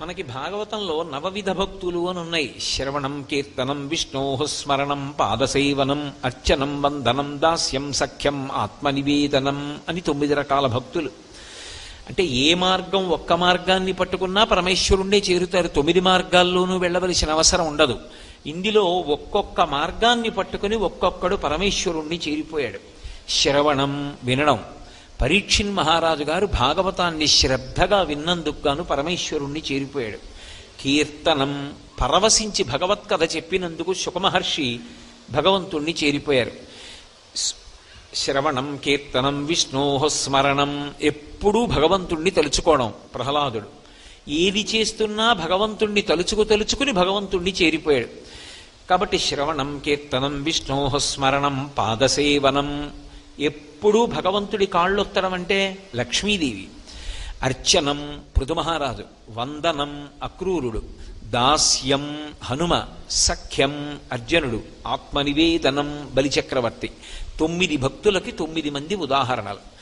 మనకి భాగవతంలో నవవిధ భక్తులు అని ఉన్నాయి. శ్రవణం కీర్తనం విష్ణో స్మరణం పాదసేవనం అర్చనం వందనం దాస్యం సఖ్యం ఆత్మనివేదనం అని తొమ్మిది రకాల భక్తులు. అంటే ఏ మార్గం ఒక్క మార్గాన్ని పట్టుకున్నా పరమేశ్వరుణ్ణే చేరుతారు. తొమ్మిది మార్గాల్లోనూ వెళ్ళవలసిన అవసరం ఉండదు. ఇందులో ఒక్కొక్క మార్గాన్ని పట్టుకుని ఒక్కొక్కడు పరమేశ్వరుణ్ణి చేరిపోయాడు. శ్రవణం వినడం పరీక్షిన్ మహారాజు గారు భాగవతాన్ని శ్రద్ధగా విన్నందుకు గాను పరమేశ్వరుణ్ణి చేరిపోయాడు. కీర్తనం పరవశించి భగవత్కథ చెప్పినందుకు సుఖమహర్షి భగవంతుణ్ణి చేరిపోయారు. శ్రవణం కీర్తనం విష్ణోహ స్మరణం ఎప్పుడూ భగవంతుణ్ణి తలుచుకోవడం ప్రహ్లాదుడు. ఏది చేస్తున్నా భగవంతుణ్ణి తలుచుకు తలుచుకుని భగవంతుణ్ణి చేరిపోయాడు. కాబట్టి శ్రవణం కీర్తనం విష్ణోహ స్మరణం పాదసేవనం ఎప్పుడూ భగవంతుడి కాళ్ళొత్తడం అంటే లక్ష్మీదేవి. అర్చనం పృథుమహారాజు వందనం అక్రూరుడు దాస్యం హనుమ సఖ్యం అర్జునుడు ఆత్మనివేదనం బలిచక్రవర్తి. తొమ్మిది భక్తులకి తొమ్మిది మంది ఉదాహరణలు.